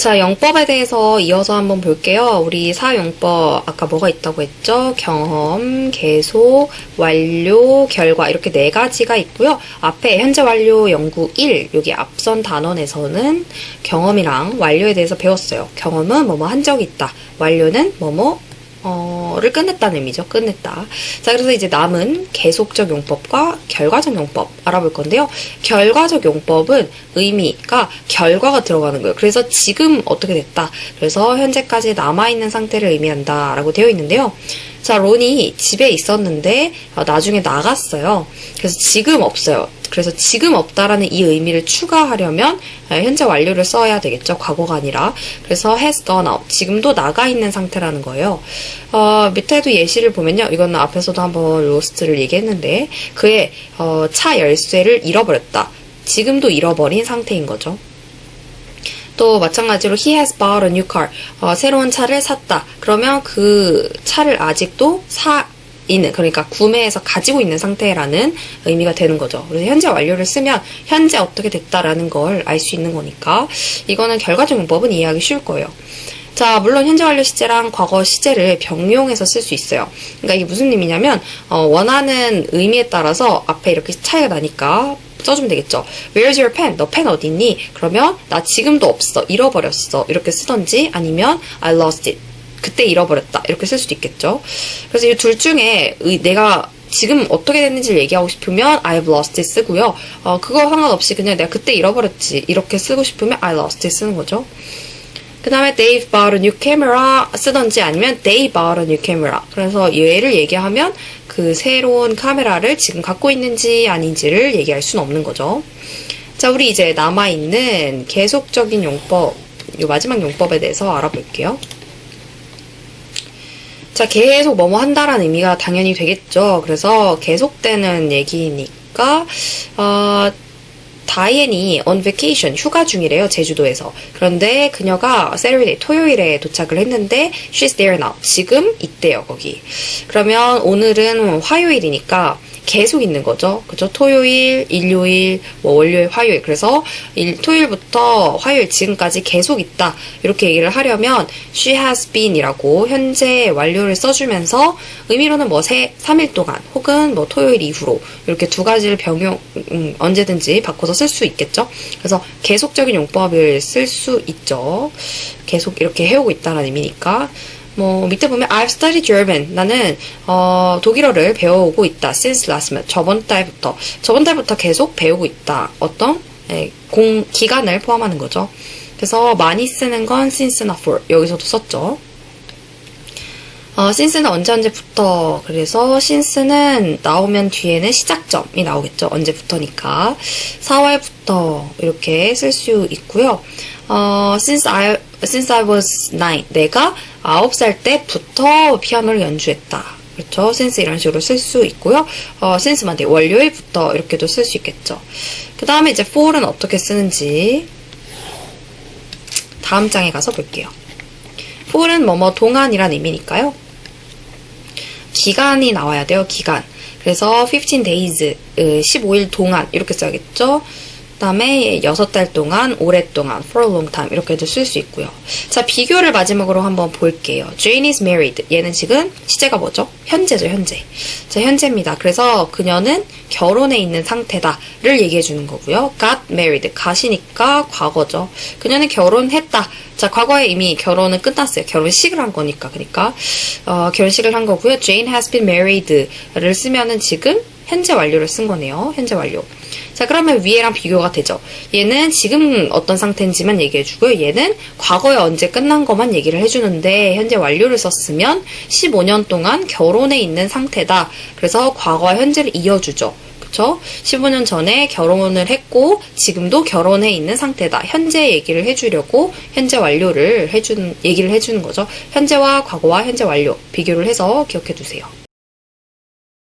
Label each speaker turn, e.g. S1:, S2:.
S1: 자, 영법에 대해서 이어서 한번 볼게요. 우리 사용법 아까 뭐가 있다고 했죠? 경험, 계속, 완료, 결과 이렇게 네 가지가 있고요. 앞에 현재 완료 연구 1 여기 앞선 단원에서는 경험이랑 완료에 대해서 배웠어요. 경험은 뭐뭐 한 적이 있다. 완료는 뭐뭐 어를 끝냈다는 의미죠. 끝냈다. 자, 그래서 이제 남은 계속적 용법과 결과적 용법 알아볼 건데요. 결과적 용법은 의미가 결과가 들어가는 거예요. 그래서 지금 어떻게 됐다. 그래서 현재까지 남아있는 상태를 의미한다. 라고 되어 있는데요. 자, 론이 집에 있었는데 어, 나중에 나갔어요. 그래서 지금 없어요. 그래서 지금 없다라는 이 의미를 추가하려면 어, 현재 완료를 써야 되겠죠. 과거가 아니라. 그래서 has gone out. 지금도 나가 있는 상태라는 거예요. 어, 밑에도 예시를 보면요. 이거는 앞에서도 한번 로스트를 얘기했는데 그의 어, 차 열쇠를 잃어버렸다. 지금도 잃어버린 상태인 거죠. 또 마찬가지로 he has bought a new car. 어, 새로운 차를 샀다. 그러면 그 차를 아직도 사 있는 그러니까 구매해서 가지고 있는 상태라는 의미가 되는 거죠. 그래서 현재 완료를 쓰면 현재 어떻게 됐다라는 걸 알 수 있는 거니까 이거는 결과적 용법은 이해하기 쉬울 거예요. 자, 물론 현재 완료 시제랑 과거 시제를 병용해서 쓸 수 있어요. 그러니까 이게 무슨 의미냐면 어, 원하는 의미에 따라서 앞에 이렇게 차이가 나니까 써주면 되겠죠. Where's your pen? 너 펜 어딨니? 그러면 나 지금도 없어. 잃어버렸어. 이렇게 쓰던지 아니면 I lost it. 그때 잃어버렸다. 이렇게 쓸 수도 있겠죠. 그래서 이 둘 중에 의- 내가 지금 어떻게 됐는지를 얘기하고 싶으면 I've lost it 쓰고요. 어, 그거 상관없이 그냥 내가 그때 잃어버렸지. 이렇게 쓰고 싶으면 I lost it 쓰는 거죠. 그 다음에 they've bought a new camera 쓰던지 아니면 they bought a new camera. 그래서 얘를 얘기하면 그 새로운 카메라를 지금 갖고 있는지 아닌지를 얘기할 수는 없는 거죠. 자, 우리 이제 남아있는 계속적인 용법, 이 마지막 용법에 대해서 알아볼게요. 자, 계속 뭐뭐 한다라는 의미가 당연히 되겠죠. 그래서 계속되는 얘기니까, 어, 다이앤이 on vacation 휴가 중이래요 제주도에서. 그런데 그녀가 Saturday 토요일에 도착을 했는데 she's there now. 지금 있대요 거기. 그러면 오늘은 화요일이니까 계속 있는 거죠 그죠 토요일 일요일 뭐 월요일 화요일 그래서 일, 토요일부터 화요일 지금까지 계속 있다 이렇게 얘기를 하려면 she has been이라고 현재 완료를 써주면서 의미로는 뭐 세, 3일 동안 혹은 뭐 토요일 이후로 이렇게 두 가지를 병용 음, 언제든지 바꿔서 쓸 수 있겠죠. 그래서 계속적인 용법을 쓸 수 있죠. 계속 이렇게 해오고 있다는 의미니까. 뭐 밑에 보면 I've studied German. 나는 어, 독일어를 배워오고 있다. Since last month. 저번 달부터 저번 달부터 계속 배우고 있다. 어떤 예, 공 기간을 포함하는 거죠. 그래서 많이 쓰는 건 since나 for 여기서도 썼죠. 어, since는 언제 언제부터 그래서 since는 나오면 뒤에는 시작점이 나오겠죠. 언제부터니까 4월부터 이렇게 쓸 수 있고요. 어, since I since I was nine 내가 9살 때부터 피아노를 연주했다. 그렇죠. since 이런 식으로 쓸 수 있고요. 어, since만 돼. 월요일부터 이렇게도 쓸 수 있겠죠. 그 다음에 이제 for는 어떻게 쓰는지 다음 장에 가서 볼게요. for는 뭐뭐 동안이란 의미니까요. 기간이 나와야 돼요, 기간. 그래서 15 days, 15일 동안 이렇게 써야겠죠. 그다음에 6달 동안, 오랫동안, for a long time 이렇게도 쓸 수 있고요. 자, 비교를 마지막으로 한번 볼게요. Jane is married. 얘는 지금 시제가 뭐죠? 현재죠, 현재. 자, 현재입니다. 그래서 그녀는 결혼해 있는 상태다를 얘기해 주는 거고요. got married. gat이니까 과거죠. 그녀는 결혼했다. 자, 과거에 이미 결혼은 끝났어요. 결혼식을 한 거니까. 그러니까 어, 결혼식을 한 거고요. Jane has been married를 쓰면은 지금 현재 완료를 쓴 거네요. 현재 완료. 자, 그러면 위에랑 비교가 되죠. 얘는 지금 어떤 상태인지만 얘기해주고요. 얘는 과거에 언제 끝난 것만 얘기를 해주는데 현재 완료를 썼으면 15년 동안 결혼해 있는 상태다. 그래서 과거와 현재를 이어주죠. 그쵸? 15년 전에 결혼을 했고 지금도 결혼해 있는 상태다. 현재 얘기를 해주려고 현재 완료를 해주는 얘기를 해주는 거죠. 현재와 과거와 현재 완료 비교를 해서 기억해 두세요.